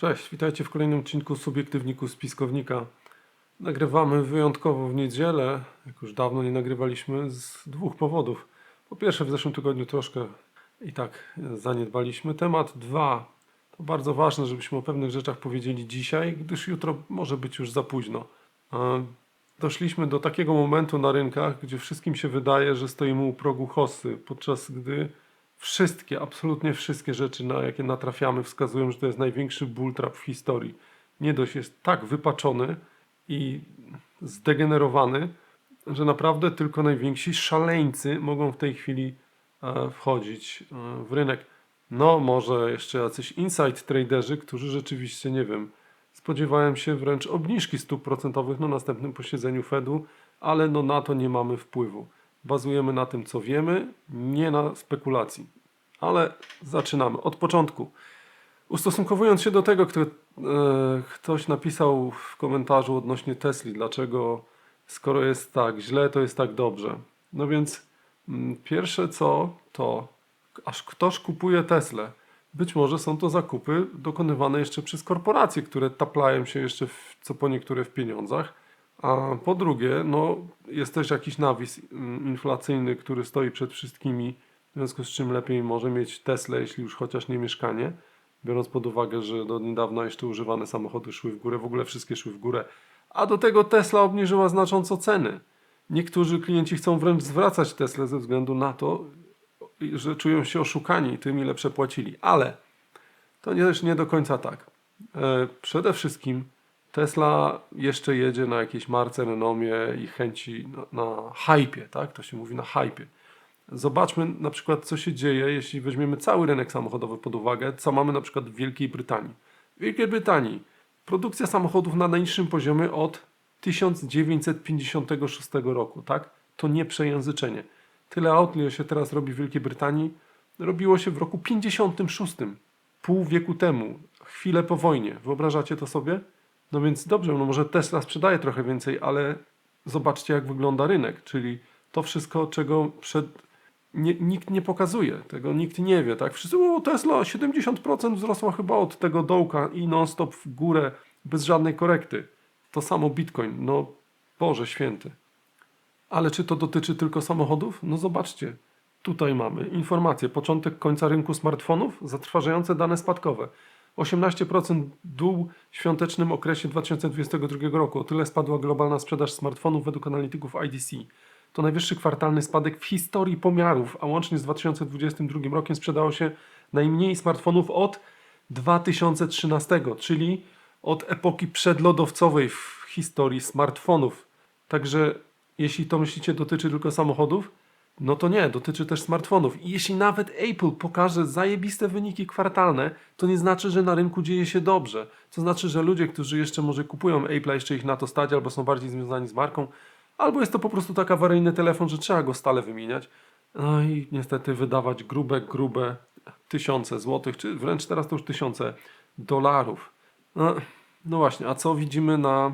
Cześć, witajcie w kolejnym odcinku Subiektywniku z Piskownika. Nagrywamy wyjątkowo w niedzielę, jak już dawno nie nagrywaliśmy, z dwóch powodów. Po pierwsze, w zeszłym tygodniu troszkę i tak zaniedbaliśmy. Temat dwa, to bardzo ważne, żebyśmy o pewnych rzeczach powiedzieli dzisiaj, gdyż jutro może być już za późno. E, Doszliśmy do takiego momentu na rynkach, gdzie wszystkim się wydaje, że stoimy u progu hossy, podczas gdy wszystkie, absolutnie wszystkie rzeczy, na jakie natrafiamy, wskazują, że to jest największy bull trap w historii. Nie dość jest tak wypaczony i zdegenerowany, że naprawdę tylko najwięksi szaleńcy mogą w tej chwili e, wchodzić e, w rynek. No, może jeszcze jacyś inside traderzy, którzy rzeczywiście, nie wiem, spodziewałem się wręcz obniżki stóp procentowych na następnym posiedzeniu Fedu, ale no na to nie mamy wpływu. Bazujemy na tym, co wiemy, nie na spekulacji. Ale zaczynamy od początku. Ustosunkowując się do tego, kto, e, ktoś napisał w komentarzu odnośnie Tesli, dlaczego skoro jest tak źle, to jest tak dobrze. No więc mm, pierwsze co, to aż ktoś kupuje Teslę. Być może są to zakupy dokonywane jeszcze przez korporacje, które taplają się jeszcze w, co po niektóre w pieniądzach. A po drugie, no, jest też jakiś nawis mm, inflacyjny, który stoi przed wszystkimi, w związku z czym lepiej może mieć Tesla, jeśli już chociaż nie mieszkanie, biorąc pod uwagę, że do niedawna jeszcze używane samochody szły w górę, w ogóle wszystkie szły w górę, a do tego Tesla obniżyła znacząco ceny. Niektórzy klienci chcą wręcz zwracać Tesla ze względu na to, że czują się oszukani tym, ile przepłacili. Ale to nie, też nie do końca tak. E, Przede wszystkim Tesla jeszcze jedzie na jakiejś marce, renomie i chęci na, na hypie, tak? To się mówi na hypie. Zobaczmy na przykład, co się dzieje, jeśli weźmiemy cały rynek samochodowy pod uwagę, co mamy na przykład w Wielkiej Brytanii. W Wielkiej Brytanii produkcja samochodów na najniższym poziomie od 1956 roku, tak? To nie przejęzyczenie. Tyle aut, ile się teraz robi w Wielkiej Brytanii, robiło się w roku 56, pół wieku temu, chwilę po wojnie. Wyobrażacie to sobie? No więc dobrze, no może Tesla sprzedaje trochę więcej, ale zobaczcie jak wygląda rynek, czyli to wszystko, czego przed, nie, nikt nie pokazuje, tego nikt nie wie, tak? Wszyscy, o Tesla 70% wzrosła chyba od tego dołka i non-stop w górę, bez żadnej korekty. To samo Bitcoin, no Boże święty. Ale czy to dotyczy tylko samochodów? No zobaczcie. Tutaj mamy informacje. Początek końca rynku smartfonów, zatrważające dane spadkowe. 18% dół w świątecznym okresie 2022 roku. O tyle spadła globalna sprzedaż smartfonów według analityków IDC. To najwyższy kwartalny spadek w historii pomiarów, a łącznie z 2022 rokiem sprzedało się najmniej smartfonów od 2013, czyli od epoki przedlodowcowej w historii smartfonów. Także jeśli to myślicie dotyczy tylko samochodów, no to nie, dotyczy też smartfonów. I jeśli nawet Apple pokaże zajebiste wyniki kwartalne, to nie znaczy, że na rynku dzieje się dobrze. To znaczy, że ludzie, którzy jeszcze może kupują Apple, jeszcze ich na to stać, albo są bardziej związani z marką, albo jest to po prostu tak awaryjny telefon, że trzeba go stale wymieniać. No i niestety wydawać grube, grube tysiące złotych, czy wręcz teraz to już tysiące dolarów. No, no właśnie, a co widzimy na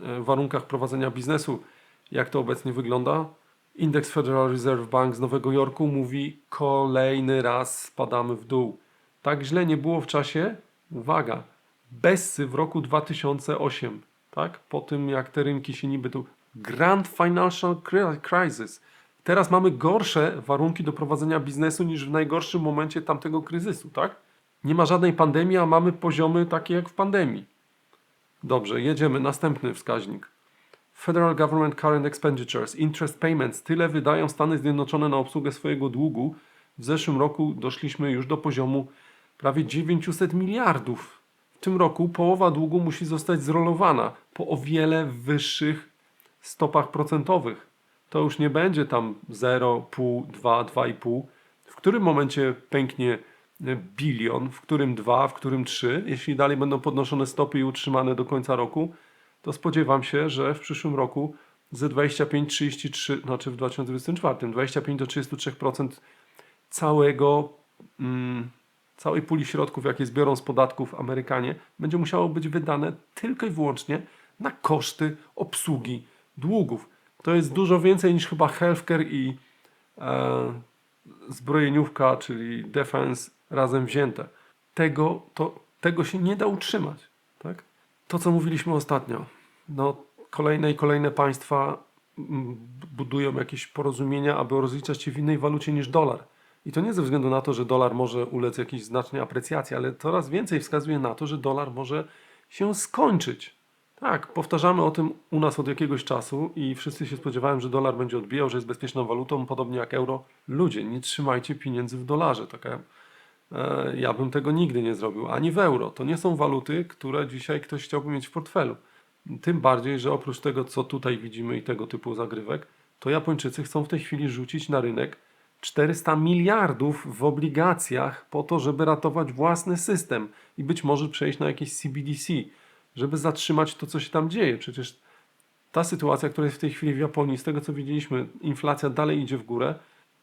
e, warunkach prowadzenia biznesu? Jak to obecnie wygląda? Indeks Federal Reserve Bank z Nowego Jorku mówi kolejny raz spadamy w dół. Tak źle nie było w czasie, uwaga, Bessy w roku 2008, tak? Po tym jak te rynki się niby tu Grand Financial Cri- Crisis. Teraz mamy gorsze warunki do prowadzenia biznesu niż w najgorszym momencie tamtego kryzysu, tak? Nie ma żadnej pandemii, a mamy poziomy takie jak w pandemii. Dobrze, jedziemy. Następny wskaźnik. Federal Government Current Expenditures, Interest Payments, tyle wydają Stany Zjednoczone na obsługę swojego długu. W zeszłym roku doszliśmy już do poziomu prawie 900 miliardów. W tym roku połowa długu musi zostać zrolowana po o wiele wyższych stopach procentowych. To już nie będzie tam 0, 0,5, 2, 2,5. W którym momencie pęknie bilion, w którym 2, w którym 3, jeśli dalej będą podnoszone stopy i utrzymane do końca roku, to spodziewam się, że w przyszłym roku ze 25-33, znaczy w 2024, 25 do 33% całego, mm, całej puli środków, jakie zbiorą z podatków Amerykanie, będzie musiało być wydane tylko i wyłącznie na koszty obsługi długów. To jest dużo więcej niż chyba healthcare i e, zbrojeniówka, czyli defense razem wzięte. Tego to tego się nie da utrzymać. Tak? To, co mówiliśmy ostatnio. No, kolejne i kolejne państwa mm, budują jakieś porozumienia, aby rozliczać się w innej walucie niż dolar. I to nie ze względu na to, że dolar może ulec jakiejś znacznej aprecjacji, ale coraz więcej wskazuje na to, że dolar może się skończyć. Tak, powtarzamy o tym u nas od jakiegoś czasu i wszyscy się spodziewają, że dolar będzie odbijał, że jest bezpieczną walutą, podobnie jak euro. Ludzie, nie trzymajcie pieniędzy w dolarze. Taka, ja bym tego nigdy nie zrobił, ani w euro. To nie są waluty, które dzisiaj ktoś chciałby mieć w portfelu. Tym bardziej, że oprócz tego, co tutaj widzimy i tego typu zagrywek, to Japończycy chcą w tej chwili rzucić na rynek 400 miliardów w obligacjach po to, żeby ratować własny system i być może przejść na jakieś CBDC, żeby zatrzymać to, co się tam dzieje. Przecież ta sytuacja, która jest w tej chwili w Japonii, z tego co widzieliśmy, inflacja dalej idzie w górę,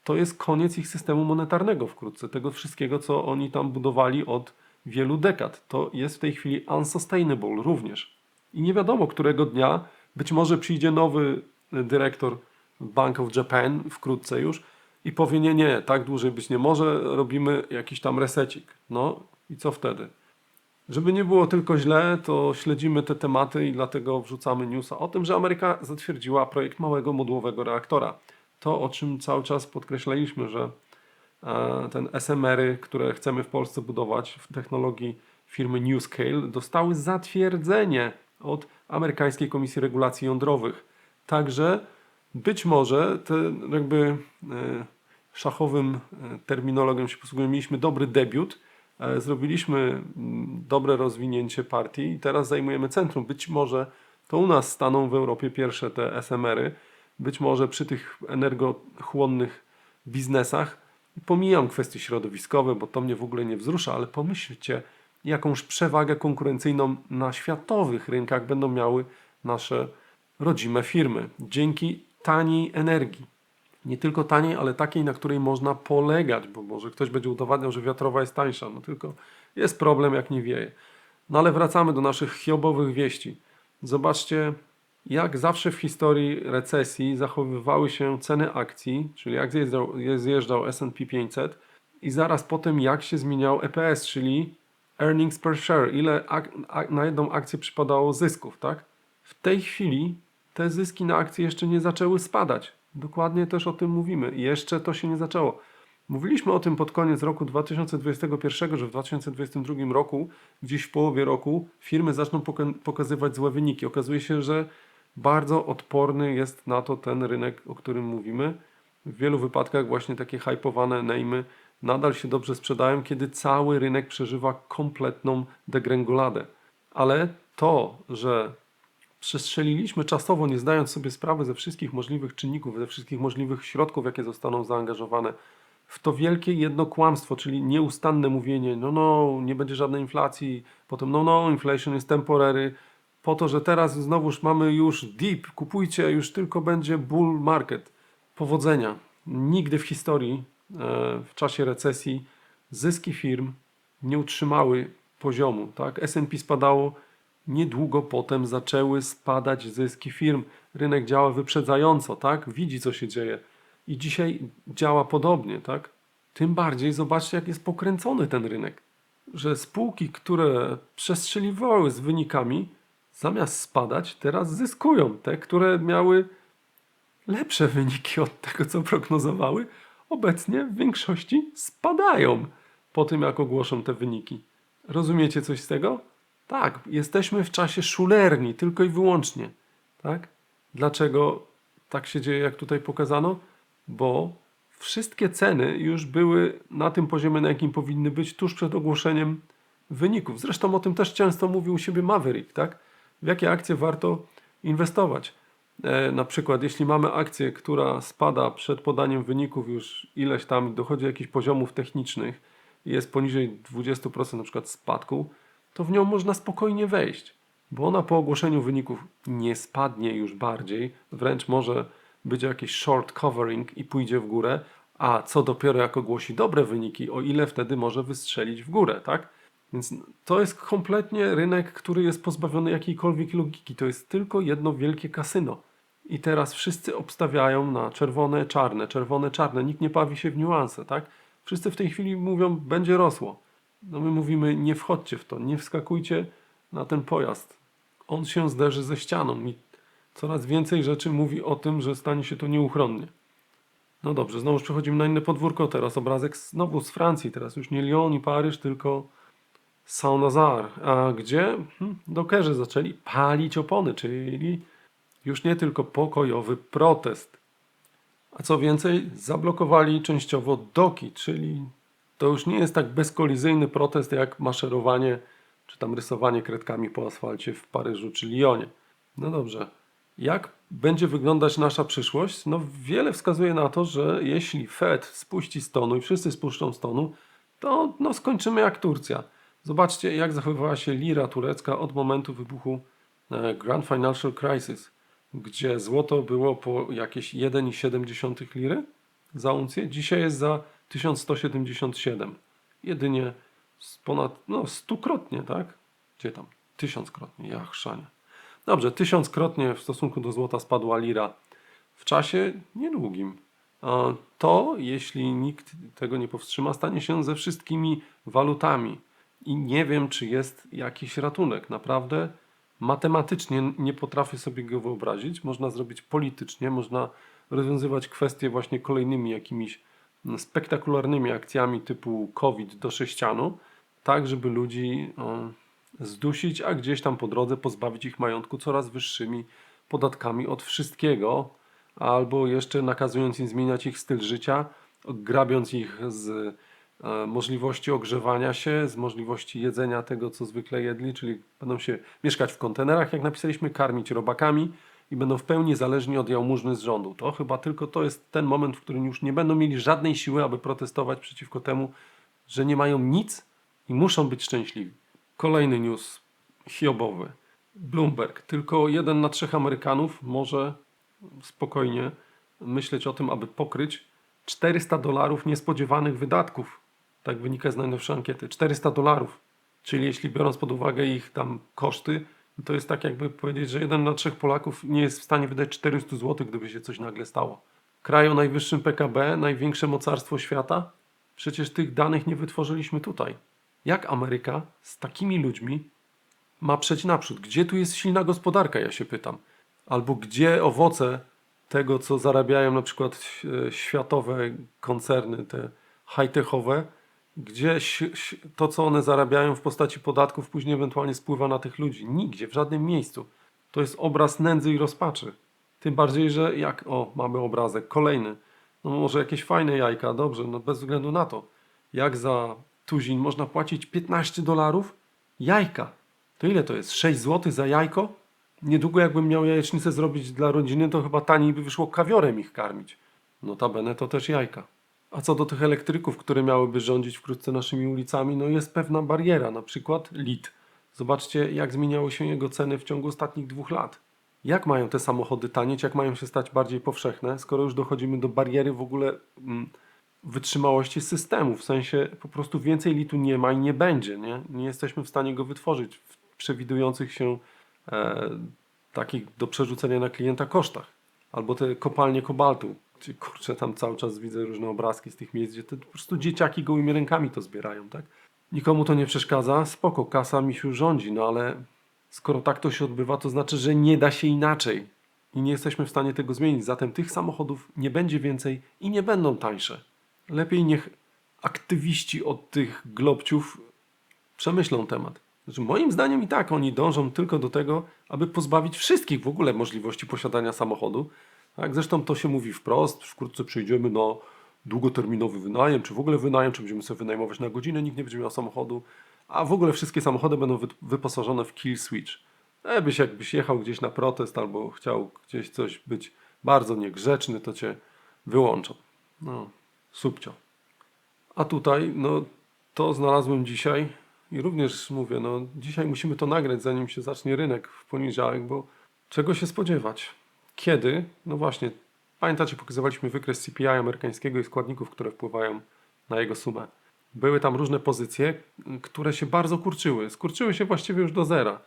to jest koniec ich systemu monetarnego wkrótce. Tego wszystkiego, co oni tam budowali od wielu dekad. To jest w tej chwili unsustainable również. I nie wiadomo, którego dnia być może przyjdzie nowy dyrektor Bank of Japan wkrótce już i powie nie, nie, tak dłużej być nie może, robimy jakiś tam resecik. No i co wtedy? Żeby nie było tylko źle, to śledzimy te tematy i dlatego wrzucamy newsa o tym, że Ameryka zatwierdziła projekt małego modułowego reaktora. To, o czym cały czas podkreślaliśmy, że e, ten SMR-y, które chcemy w Polsce budować w technologii firmy NewScale, dostały zatwierdzenie od Amerykańskiej Komisji Regulacji Jądrowych. Także być może te jakby e, szachowym e, terminologią się posługujemy, mieliśmy dobry debiut, zrobiliśmy mm, dobre rozwinięcie partii i teraz zajmujemy centrum. Być może to u nas staną w Europie pierwsze te SMR-y, być może przy tych energochłonnych biznesach. Pomijam kwestie środowiskowe, bo to mnie w ogóle nie wzrusza, ale pomyślcie, jakąż przewagę konkurencyjną na światowych rynkach będą miały nasze rodzime firmy dzięki taniej energii. Nie tylko taniej, ale takiej, na której można polegać, bo może ktoś będzie udowadniał, że wiatrowa jest tańsza. No tylko jest problem, jak nie wieje. No ale wracamy do naszych hiobowych wieści. Zobaczcie, jak zawsze w historii recesji zachowywały się ceny akcji, czyli jak zjeżdżał, zjeżdżał S&P 500 i zaraz potem jak się zmieniał EPS, czyli earnings per share, ile ak na jedną akcję przypadało zysków, tak? W tej chwili te zyski na akcje jeszcze nie zaczęły spadać. Dokładnie też o tym mówimy. Jeszcze to się nie zaczęło. Mówiliśmy o tym pod koniec roku 2021, że w 2022 roku, gdzieś w połowie roku, firmy zaczną poka pokazywać złe wyniki. Okazuje się, że bardzo odporny jest na to ten rynek, o którym mówimy. W wielu wypadkach właśnie takie hypowane name'y nadal się dobrze sprzedają, kiedy cały rynek przeżywa kompletną degrengoladę. Ale to, że przestrzeliliśmy czasowo, nie zdając sobie sprawy ze wszystkich możliwych czynników, ze wszystkich możliwych środków, jakie zostaną zaangażowane w to wielkie jedno kłamstwo, czyli nieustanne mówienie, no no, nie będzie żadnej inflacji, potem no no, inflation jest temporary, po to, że teraz znowuż mamy już deep, kupujcie, już tylko będzie bull market. Powodzenia. Nigdy w historii, e, w czasie recesji, zyski firm nie utrzymały poziomu. Tak? S&P spadało Niedługo potem zaczęły spadać zyski firm. Rynek działa wyprzedzająco, tak? Widzi, co się dzieje. I dzisiaj działa podobnie, tak? Tym bardziej zobaczcie, jak jest pokręcony ten rynek. Że spółki, które przestrzeliwały z wynikami, zamiast spadać, teraz zyskują. Te, które miały lepsze wyniki od tego, co prognozowały, obecnie w większości spadają po tym, jak ogłoszą te wyniki. Rozumiecie coś z tego? Tak, jesteśmy w czasie szulerni, tylko i wyłącznie. Tak? Dlaczego tak się dzieje, jak tutaj pokazano? Bo wszystkie ceny już były na tym poziomie, na jakim powinny być tuż przed ogłoszeniem wyników. Zresztą o tym też często mówił u siebie Maverick, tak? W jakie akcje warto inwestować? E, na przykład, jeśli mamy akcję, która spada przed podaniem wyników już ileś tam, dochodzi do jakichś poziomów technicznych i jest poniżej 20% na przykład spadku, to w nią można spokojnie wejść, bo ona po ogłoszeniu wyników nie spadnie już bardziej, wręcz może być jakiś short covering i pójdzie w górę, a co dopiero jak ogłosi dobre wyniki, o ile wtedy może wystrzelić w górę, tak? Więc to jest kompletnie rynek, który jest pozbawiony jakiejkolwiek logiki. To jest tylko jedno wielkie kasyno. I teraz wszyscy obstawiają na czerwone, czarne, czerwone, czarne. Nikt nie bawi się w niuanse, tak? Wszyscy w tej chwili mówią, będzie rosło. No my mówimy, nie wchodźcie w to, nie wskakujcie na ten pojazd. On się zderzy ze ścianą i coraz więcej rzeczy mówi o tym, że stanie się to nieuchronnie. No dobrze, znowu przechodzimy na inne podwórko. Teraz obrazek znowu z Francji. Teraz już nie Lyon i Paryż, tylko Saint-Nazaire. A gdzie? Hm, dokerzy zaczęli palić opony, czyli już nie tylko pokojowy protest. A co więcej, zablokowali częściowo doki, czyli to już nie jest tak bezkolizyjny protest jak maszerowanie czy tam rysowanie kredkami po asfalcie w Paryżu czy Lyonie. No dobrze. Jak będzie wyglądać nasza przyszłość? No wiele wskazuje na to, że jeśli Fed spuści z tonu i wszyscy spuszczą z tonu, to no, skończymy jak Turcja. Zobaczcie, jak zachowywała się lira turecka od momentu wybuchu e, Grand Financial Crisis, gdzie złoto było po jakieś 1,7 liry za uncję. Dzisiaj jest za 1177. Jedynie ponad, no stukrotnie, tak? Gdzie tam? Tysiąckrotnie, ja chrzanie. Dobrze, tysiąckrotnie w stosunku do złota spadła lira w czasie niedługim. A To, jeśli nikt tego nie powstrzyma, stanie się ze wszystkimi walutami. I nie wiem, czy jest jakiś ratunek. Naprawdę matematycznie nie potrafię sobie go wyobrazić. Można zrobić politycznie, można rozwiązywać kwestie właśnie kolejnymi jakimiś spektakularnymi akcjami typu COVID do sześcianu, tak żeby ludzi zdusić, a gdzieś tam po drodze pozbawić ich majątku coraz wyższymi podatkami od wszystkiego, albo jeszcze nakazując im zmieniać ich styl życia, grabiąc ich z możliwości ogrzewania się, z możliwości jedzenia tego, co zwykle jedli, czyli będą się mieszkać w kontenerach, jak napisaliśmy, karmić robakami i będą w pełni zależni od jałmużny z rządu. To chyba tylko to jest ten moment, w którym już nie będą mieli żadnej siły, aby protestować przeciwko temu, że nie mają nic i muszą być szczęśliwi. Kolejny news hiobowy. Bloomberg. Tylko jeden na trzech Amerykanów może spokojnie myśleć o tym, aby pokryć 400 dolarów niespodziewanych wydatków. Tak wynika z najnowszej ankiety. 400 dolarów. Czyli jeśli biorąc pod uwagę ich tam koszty, to jest tak jakby powiedzieć, że jeden na trzech Polaków nie jest w stanie wydać 400 zł, gdyby się coś nagle stało. Kraj o najwyższym PKB, największe mocarstwo świata? Przecież tych danych nie wytworzyliśmy tutaj. Jak Ameryka z takimi ludźmi ma przejść naprzód? Gdzie tu jest silna gospodarka, ja się pytam. Albo gdzie owoce tego, co zarabiają na przykład e, światowe koncerny, te high-techowe, gdzie si- si- to, co one zarabiają w postaci podatków, później ewentualnie spływa na tych ludzi? Nigdzie, w żadnym miejscu. To jest obraz nędzy i rozpaczy. Tym bardziej, że jak, o, mamy obrazek, kolejny. No może jakieś fajne jajka, dobrze, no bez względu na to. Jak za tuzin można płacić 15 dolarów? Jajka. To ile to jest? 6 zł za jajko? Niedługo jakbym miał jajecznicę zrobić dla rodziny, to chyba taniej by wyszło kawiorem ich karmić. Notabene to też jajka. A co do tych elektryków, które miałyby rządzić wkrótce naszymi ulicami, no jest pewna bariera, na przykład lit. Zobaczcie, jak zmieniały się jego ceny w ciągu ostatnich dwóch lat. Jak mają te samochody tanieć, jak mają się stać bardziej powszechne, skoro już dochodzimy do bariery w ogóle mm, wytrzymałości systemu, w sensie po prostu więcej litu nie ma i nie będzie, nie? Nie jesteśmy w stanie go wytworzyć w przewidujących się e, takich do przerzucenia na klienta kosztach. Albo te kopalnie kobaltu. Czy kurczę, tam cały czas widzę różne obrazki z tych miejsc, gdzie te po prostu dzieciaki gołymi rękami to zbierają, tak? Nikomu to nie przeszkadza, spoko, kasa mi się rządzi, no ale skoro tak to się odbywa, to znaczy, że nie da się inaczej. I nie jesteśmy w stanie tego zmienić. Zatem tych samochodów nie będzie więcej i nie będą tańsze. Lepiej niech aktywiści od tych globciów przemyślą temat. Znaczy, moim zdaniem i tak oni dążą tylko do tego, aby pozbawić wszystkich w ogóle możliwości posiadania samochodu. Tak? Zresztą to się mówi wprost, wkrótce przejdziemy na długoterminowy wynajem, czy w ogóle wynajem, czy będziemy sobie wynajmować na godzinę, nikt nie będzie miał samochodu, a w ogóle wszystkie samochody będą wy- wyposażone w kill switch. E, byś jakbyś jechał gdzieś na protest albo chciał gdzieś coś być bardzo niegrzeczny, to cię wyłączą. No, subcio. A tutaj, no, to znalazłem dzisiaj i również mówię, no, dzisiaj musimy to nagrać, zanim się zacznie rynek w poniedziałek, bo czego się spodziewać? Kiedy? No właśnie, pamiętacie, pokazywaliśmy wykres CPI amerykańskiego i składników, które wpływają na jego sumę. Były tam różne pozycje, które się bardzo kurczyły. Skurczyły się właściwie już do zera.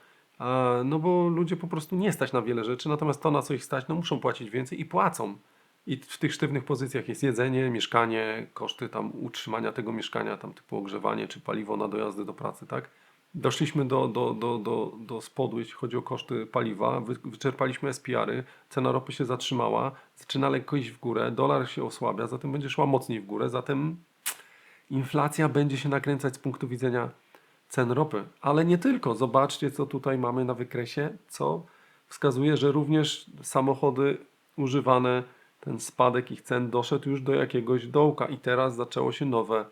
No bo ludzie po prostu nie stać na wiele rzeczy, natomiast to, na co ich stać, no muszą płacić więcej i płacą. I w tych sztywnych pozycjach jest jedzenie, mieszkanie, koszty tam utrzymania tego mieszkania, tam typu ogrzewanie czy paliwo na dojazdy do pracy, tak? Doszliśmy do, do, do, do, do spodu, jeśli chodzi o koszty paliwa, Wy, wyczerpaliśmy SPR-y, cena ropy się zatrzymała, zaczyna lekko iść w górę, dolar się osłabia, zatem będzie szła mocniej w górę, zatem inflacja będzie się nakręcać z punktu widzenia cen ropy. Ale nie tylko. Zobaczcie, co tutaj mamy na wykresie, co wskazuje, że również samochody używane, ten spadek ich cen doszedł już do jakiegoś dołka. I teraz zaczęło się nowe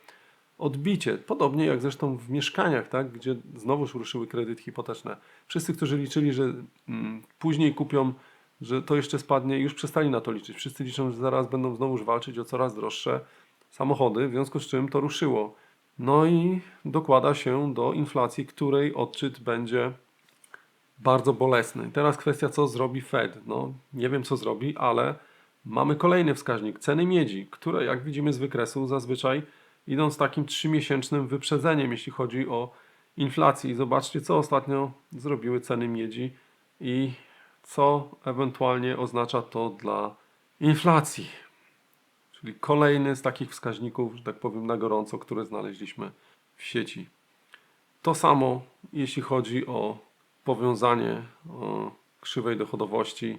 odbicie. Podobnie jak zresztą w mieszkaniach, tak, gdzie znowuż ruszyły kredyty hipoteczne. Wszyscy, którzy liczyli, że mm, później kupią, że to jeszcze spadnie, już przestali na to liczyć. Wszyscy liczą, że zaraz będą znowuż walczyć o coraz droższe samochody, w związku z czym to ruszyło. No i dokłada się do inflacji, której odczyt będzie bardzo bolesny. Teraz kwestia, co zrobi Fed. No, nie wiem, co zrobi, ale mamy kolejny wskaźnik ceny miedzi, które, jak widzimy z wykresu, zazwyczaj idą z takim trzymiesięcznym wyprzedzeniem, jeśli chodzi o inflację. I zobaczcie, co ostatnio zrobiły ceny miedzi i co ewentualnie oznacza to dla inflacji. Czyli kolejny z takich wskaźników, że tak powiem, na gorąco, które znaleźliśmy w sieci. To samo, jeśli chodzi o powiązanie o krzywej dochodowości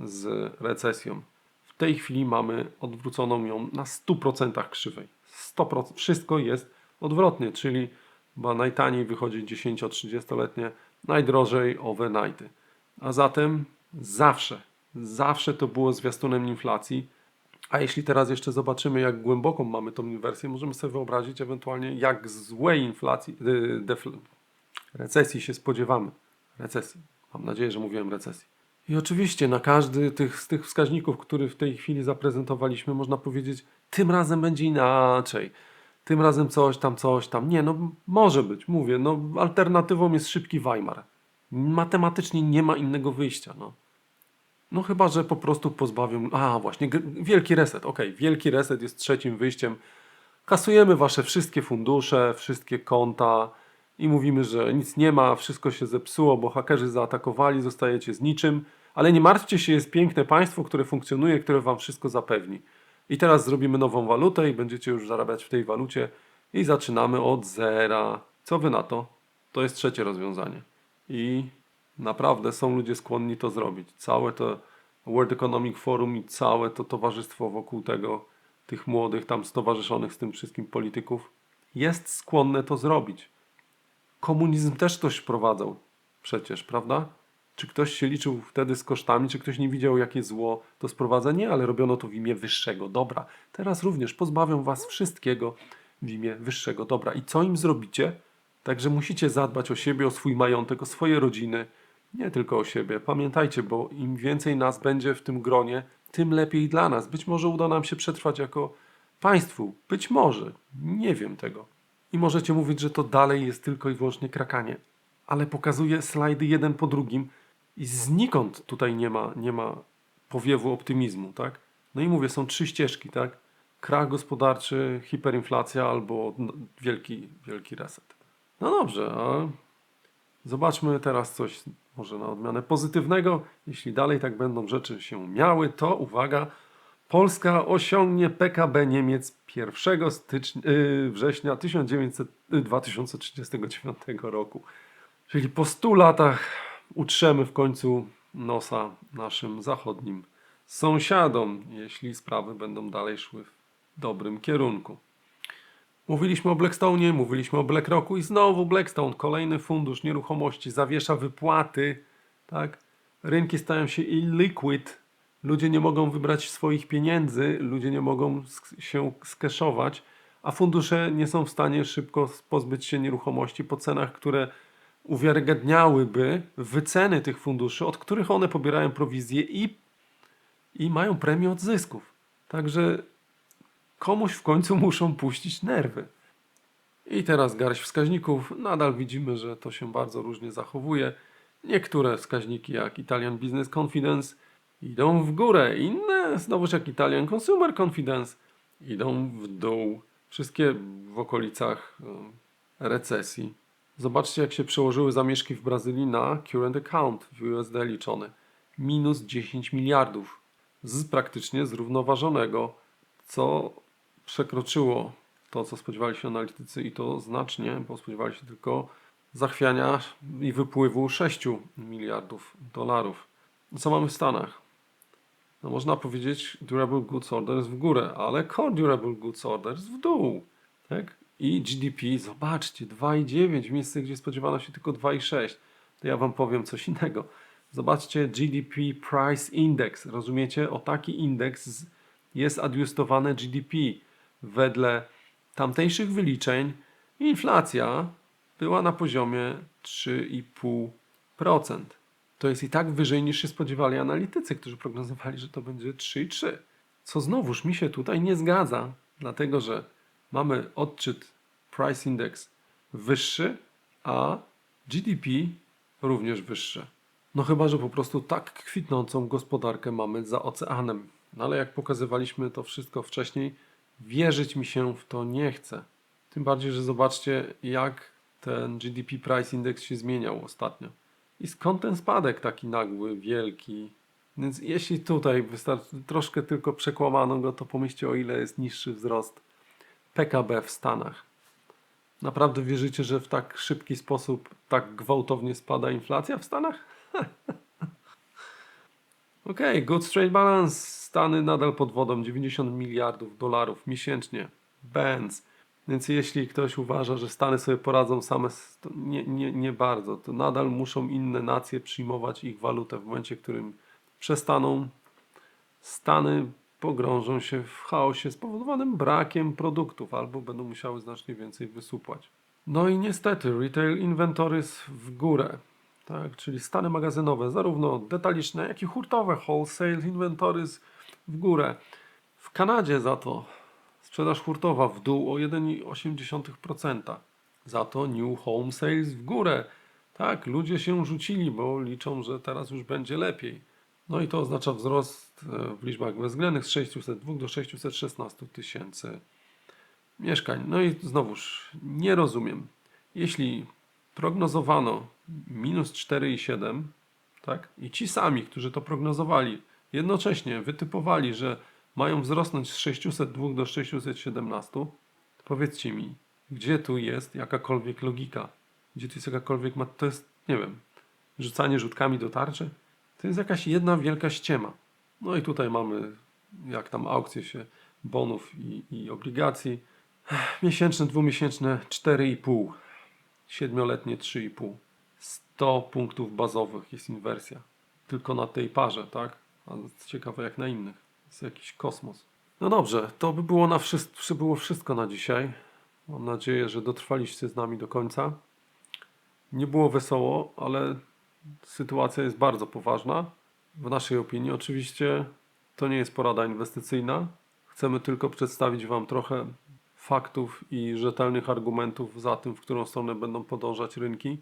z recesją. W tej chwili mamy odwróconą ją na 100% krzywej. 100%. Wszystko jest odwrotnie, czyli chyba najtaniej wychodzi 10-30-letnie, najdrożej overnighty. A zatem zawsze, zawsze to było zwiastunem inflacji a jeśli teraz jeszcze zobaczymy, jak głęboką mamy tą inwersję, możemy sobie wyobrazić ewentualnie, jak złej inflacji, y, defl- recesji się spodziewamy. Recesji. Mam nadzieję, że mówiłem recesji. I oczywiście na każdy tych, z tych wskaźników, który w tej chwili zaprezentowaliśmy, można powiedzieć, tym razem będzie inaczej. Tym razem coś tam, coś tam. Nie, no może być, mówię, no alternatywą jest szybki Weimar. Matematycznie nie ma innego wyjścia, no. No chyba, że po prostu pozbawią. A, właśnie, wielki reset. Ok, wielki reset jest trzecim wyjściem. Kasujemy wasze wszystkie fundusze, wszystkie konta i mówimy, że nic nie ma, wszystko się zepsuło, bo hakerzy zaatakowali, zostajecie z niczym. Ale nie martwcie się, jest piękne państwo, które funkcjonuje, które wam wszystko zapewni. I teraz zrobimy nową walutę i będziecie już zarabiać w tej walucie i zaczynamy od zera. Co wy na to? To jest trzecie rozwiązanie. I Naprawdę są ludzie skłonni to zrobić. Całe to World Economic Forum i całe to towarzystwo wokół tego, tych młodych tam stowarzyszonych z tym wszystkim polityków, jest skłonne to zrobić. Komunizm też ktoś wprowadzał przecież, prawda? Czy ktoś się liczył wtedy z kosztami, czy ktoś nie widział, jakie zło to sprowadza? Nie, ale robiono to w imię wyższego dobra. Teraz również pozbawią was wszystkiego w imię wyższego dobra. I co im zrobicie? Także musicie zadbać o siebie, o swój majątek, o swoje rodziny, nie tylko o siebie. Pamiętajcie, bo im więcej nas będzie w tym gronie, tym lepiej dla nas. Być może uda nam się przetrwać jako państwu. Być może. Nie wiem tego. I możecie mówić, że to dalej jest tylko i wyłącznie krakanie. Ale pokazuję slajdy jeden po drugim i znikąd tutaj nie ma, nie ma powiewu optymizmu, tak? No i mówię, są trzy ścieżki, tak? Krach gospodarczy, hiperinflacja albo wielki, wielki reset. No dobrze, a zobaczmy teraz coś może na odmianę pozytywnego. Jeśli dalej tak będą rzeczy się miały, to uwaga, Polska osiągnie PKB Niemiec 1 stycznia, yy, września 1900, yy, 2039 roku. Czyli po 100 latach utrzemy w końcu nosa naszym zachodnim sąsiadom, jeśli sprawy będą dalej szły w dobrym kierunku. Mówiliśmy o Blackstone, mówiliśmy o BlackRocku i znowu Blackstone, kolejny fundusz nieruchomości, zawiesza wypłaty, tak? Rynki stają się illiquid, ludzie nie mogą wybrać swoich pieniędzy, ludzie nie mogą się skeszować, a fundusze nie są w stanie szybko pozbyć się nieruchomości po cenach, które uwiarygadniałyby wyceny tych funduszy, od których one pobierają prowizje i, i mają premię od zysków. Także komuś w końcu muszą puścić nerwy. I teraz garść wskaźników. Nadal widzimy, że to się bardzo różnie zachowuje. Niektóre wskaźniki, jak Italian Business Confidence, idą w górę, inne, znowuż jak Italian Consumer Confidence, idą w dół. Wszystkie w okolicach recesji. Zobaczcie, jak się przełożyły zamieszki w Brazylii na current account w USD liczone. Minus 10 miliardów z praktycznie zrównoważonego, co przekroczyło to, co spodziewali się analitycy i to znacznie, bo spodziewali się tylko zachwiania i wypływu 6 miliardów dolarów. Co mamy w Stanach? No można powiedzieć, durable goods order jest w górę, ale core durable goods order jest w dół. Tak? I GDP, zobaczcie, 2,9 w miejsce, gdzie spodziewano się tylko 2,6. To ja Wam powiem coś innego. Zobaczcie GDP Price Index. Rozumiecie? O taki indeks jest adiustowane GDP. Wedle tamtejszych wyliczeń inflacja była na poziomie 3,5%. To jest i tak wyżej niż się spodziewali analitycy, którzy prognozowali, że to będzie 3,3. Co znowuż mi się tutaj nie zgadza, dlatego że mamy odczyt Price Index wyższy, a GDP również wyższe. No chyba, że po prostu tak kwitnącą gospodarkę mamy za oceanem. No ale jak pokazywaliśmy to wszystko wcześniej, wierzyć mi się w to nie chce. Tym bardziej, że zobaczcie, jak ten GDP Price Index się zmieniał ostatnio. I skąd ten spadek taki nagły, wielki? Więc jeśli tutaj wystarczy, troszkę tylko przekłamano go, to pomyślcie o ile jest niższy wzrost PKB w Stanach. Naprawdę wierzycie, że w tak szybki sposób, tak gwałtownie spada inflacja w Stanach? Okej, goods trade balance, Stany nadal pod wodą, 90 miliardów dolarów miesięcznie. Benz. Więc jeśli ktoś uważa, że Stany sobie poradzą same, nie, nie, nie bardzo. To nadal muszą inne nacje przyjmować ich walutę w momencie, w którym przestaną. Stany pogrążą się w chaosie spowodowanym brakiem produktów albo będą musiały znacznie więcej wysupłać. No i niestety retail inventories w górę, tak, czyli stany magazynowe, zarówno detaliczne, jak i hurtowe, wholesale inventories w górę. W Kanadzie za to sprzedaż hurtowa w dół o 1,8%. Za to new home sales w górę. Tak, ludzie się rzucili, bo liczą, że teraz już będzie lepiej. No i to oznacza wzrost e, w liczbach bezwzględnych z 602 do 616 tysięcy mieszkań. No i znowuż nie rozumiem. Jeśli prognozowano minus 4,7, tak, i ci sami, którzy to prognozowali, jednocześnie wytypowali, że mają wzrosnąć z 602 do 617, to powiedzcie mi, gdzie tu jest jakakolwiek logika? Gdzie tu jest jakakolwiek, to jest, nie wiem, rzucanie rzutkami do tarczy? To jest jakaś jedna wielka ściema. No i tutaj mamy, jak tam aukcje się bonów i, i obligacji. Miesięczne, dwumiesięczne 4,5. Siedmioletnie 3,5. 100 punktów bazowych jest inwersja. Tylko na tej parze, tak? A ciekawe jak na innych. Jest jakiś kosmos. No dobrze, to by było, na wszystko, było wszystko na dzisiaj. Mam nadzieję, że dotrwaliście z nami do końca. Nie było wesoło, ale sytuacja jest bardzo poważna. W naszej opinii, oczywiście, to nie jest porada inwestycyjna. Chcemy tylko przedstawić Wam trochę faktów i rzetelnych argumentów za tym, w którą stronę będą podążać rynki,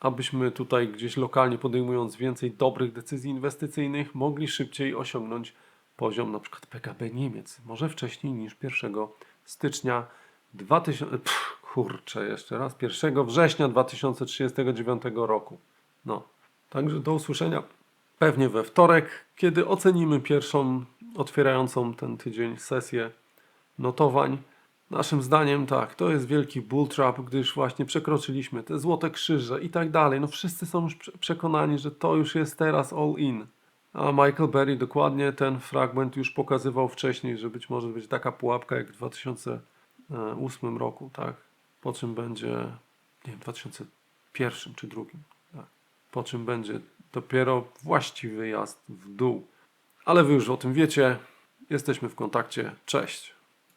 abyśmy tutaj gdzieś lokalnie podejmując więcej dobrych decyzji inwestycyjnych, mogli szybciej osiągnąć poziom przykład PKB Niemiec, może wcześniej niż 1 stycznia 2000, pff, kurczę jeszcze raz, 1 września 2039 roku. No, także do usłyszenia pewnie we wtorek, kiedy ocenimy pierwszą otwierającą ten tydzień sesję notowań. Naszym zdaniem tak, to jest wielki bull trap, gdyż właśnie przekroczyliśmy te złote krzyże i tak dalej. No wszyscy są już prze- przekonani, że to już jest teraz all in. A Michael Berry dokładnie ten fragment już pokazywał wcześniej, że być może być taka pułapka jak w 2008 roku, tak? Po czym będzie, nie wiem, 2001 czy drugim? Po czym będzie dopiero właściwy jazd w dół. Ale wy już o tym wiecie. Jesteśmy w kontakcie. Cześć.